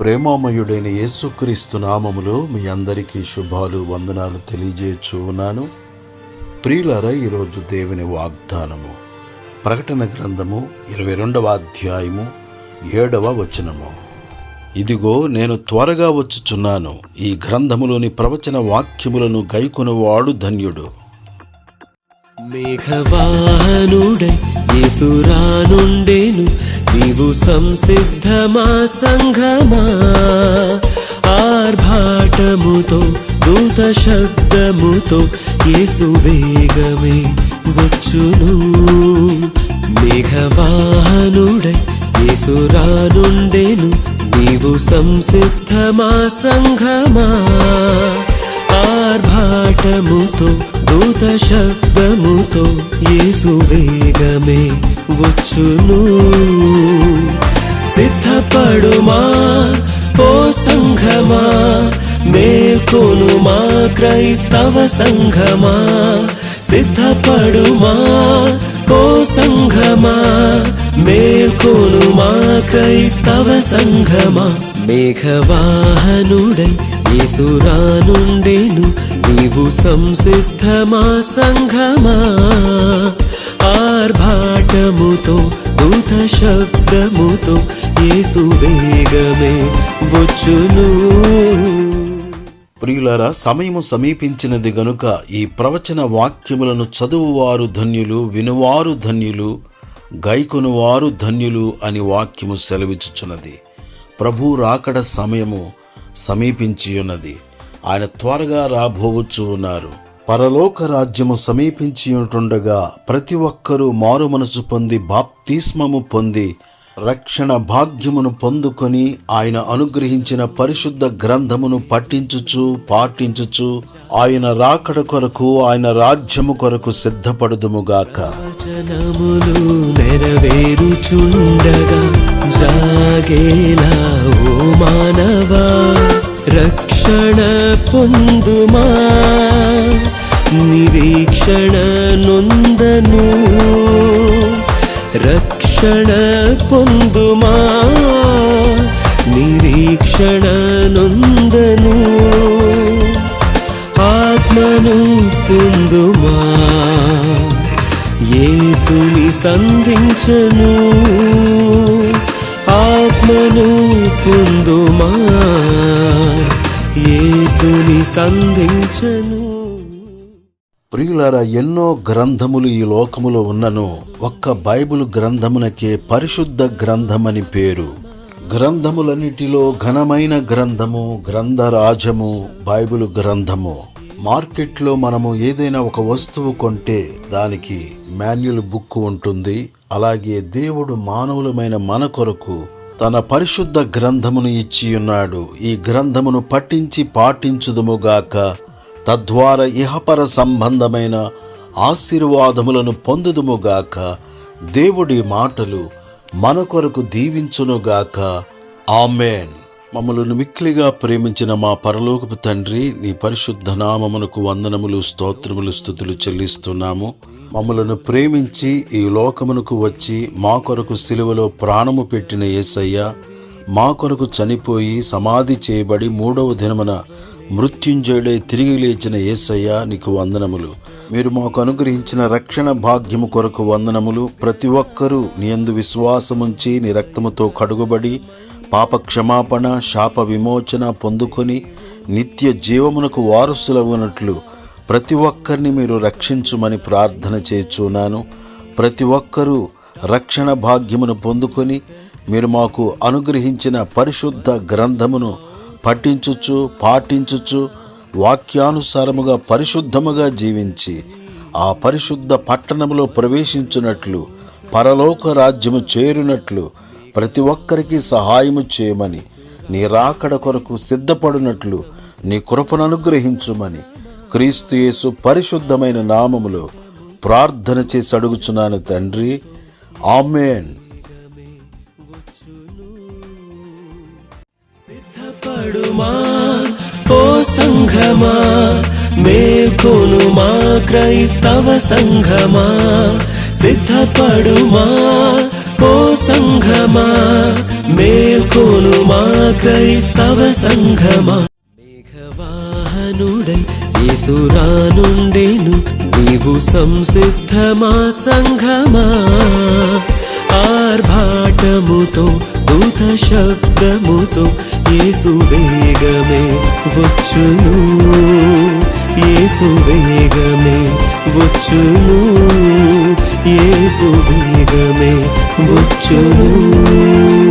ప్రేమామయుడైన యేసుక్రీస్తు నామములో మీ అందరికీ శుభాలు వందనాలు తెలియజేయచ్చు ఉన్నాను ప్రియులర ఈరోజు దేవుని వాగ్దానము ప్రకటన గ్రంథము ఇరవై రెండవ అధ్యాయము ఏడవ వచనము. ఇదిగో నేను త్వరగా వచ్చుచున్నాను. ఈ గ్రంథములోని ప్రవచన వాక్యములను గైకొనువాడు ధన్యుడు. మేఘవాహనుడై యేసురానుండేను నీవు సంసిద్ధమా సంఘమా? ఆర్భాటముతో దూత శబ్దముతో యేసు వేగమే వచ్చును. మేఘవాహనుడై యేసురానుండేను నీవు సంసిద్ధమా సంఘమా? ఆర్భాటముతో దూత శబ్దముతో యేసు వేగమే వచ్చును. సిద్ధపడుమా ఓ సంఘమా మేల్కొనుమా క్రైస్తవ సంఘమా. సిద్ధపడుమా ఓ సంఘమా మేల్కొనుమా క్రైస్తవ సంఘమా. మేఘవాహనుడై యేసురానుండేను నీవు సంసిద్ధమా సంఘమా? ఆర్భాటముతో దూత శబ్దముతో యేసు వేగమే వచ్చును. ప్రియులారా సమయము సమీపించినది గనుక ఈ ప్రవచన వాక్యములను చదువువారు ధన్యులు వినువారు ధన్యులు గైకొనువారు ధన్యులు అని వాక్యము సెలవిచ్చుచున్నది. ప్రభు రాకడ సమయము సమీపించి ఉన్నది ఆయన త్వరగా రాబోవచ్చు ఉన్నారు పరలోక రాజ్యము సమీపించి ఉంటుండగా ప్రతి ఒక్కరూ మారు మనసు పొంది బాప్తిస్మము పొంది రక్షణ భాగ్యమును పొందుకొని ఆయన అనుగ్రహించిన పరిశుద్ధ గ్రంథమును పఠించుచు పాటించుచు ఆయన రాకడ కొరకు ఆయన రాజ్యము కొరకు సిద్ధపడుదుముగాక నెరవేరుచుండగా జాగేలా ఓ మానవా రక్షణ పొందుమా? నిరీక్షణ నొందను రక్షణ పొందుమా? నిరీక్షణ నొందను ఆత్మను పొందుమా యేసుని సంధించను. ఆత్మను పొందుమా యేసుని సంధించను. ప్రియులారా ఎన్నో గ్రంథములు ఈ లోకములో ఉన్నను. ఒక్క బైబిల్ గ్రంథమునకే పరిశుద్ధ గ్రంథమని పేరు. గ్రంథములన్నిటిలో ఘనమైన గ్రంథము గ్రంథరాజము బైబిల్ గ్రంథము. మార్కెట్లో మనము ఏదైనా ఒక వస్తువు కొంటే దానికి మాన్యుల్ బుక్ ఉంటుంది. అలాగే దేవుడు మానవులమైన మన కొరకు తన పరిశుద్ధ గ్రంథమును ఇచ్చి ఉన్నాడు ఈ గ్రంథమును పఠించి పాటించుదుముగాక తద్వారా ఇహపర సంబంధమైన ఆశీర్వాదములను పొందుదుముగాక దేవుడి మాటలు మన కొరకు దీవించునుగాక. ఆమెన్. మమ్మలను మిక్లిగా ప్రేమించిన మా పరలోకపు తండ్రి నీ పరిశుద్ధ నామమునకు వందనములు స్తోత్రములు స్థుతులు చెల్లిస్తున్నాము. మమ్మలను ప్రేమించి ఈ లోకమునకు వచ్చి మా కొరకు సిలువలో ప్రాణము పెట్టిన యేసయ్య మా కొరకు చనిపోయి సమాధి చేయబడి మూడవ దినమున మృత్యుంజయుడై తిరిగి లేచిన యేసయ్య నీకు వందనములు. మీరు మాకు అనుగ్రహించిన రక్షణ భాగ్యము కొరకు వందనములు. ప్రతి ఒక్కరూ నీ అందు విశ్వాసముంచి నీ రక్తముతో కడుగుబడి పాప క్షమాపణ శాప విమోచన పొందుకొని నిత్య జీవమునకు వారసులవునట్లు ప్రతి ఒక్కరిని మీరు రక్షించుమని ప్రార్థన చేస్తున్నాను ప్రతి ఒక్కరూ రక్షణ భాగ్యమును పొందుకొని మీరు మాకు అనుగ్రహించిన పరిశుద్ధ గ్రంథమును పఠించుచు పాటించుచు వాక్యానుసారముగా పరిశుద్ధముగా జీవించి ఆ పరిశుద్ధ పట్టణములో ప్రవేశించున్నట్లు పరలోక రాజ్యము చేరునట్లు ప్రతి ఒక్కరికి సహాయము చేయమని నీ రాకడ కొరకు సిద్ధపడినట్లు నీ కృపను అనుగ్రహించుమని క్రీస్తు యేసు పరిశుద్ధమైన నామములో ప్రార్థన చేసి అడుగుచున్నాను తండ్రి. ఆమెన్. సిద్ధపడుమా ఓ సంఘమా మేల్కొనుమా క్రైస్తవ సంఘమా? సిద్ధపడుమా? ఓ సంఘమా మేల్కోను మా క్రైస్తవ సంఘమా? మేఘవాహనుడై యేసురానుండెను నీవు సంసిద్ధమా సంఘమా? ఆర్భాటముతో దూత శబ్ద వచ్చును. ఏసు వేగమే వచ్చును. ఏసు వేగమే వచ్చును.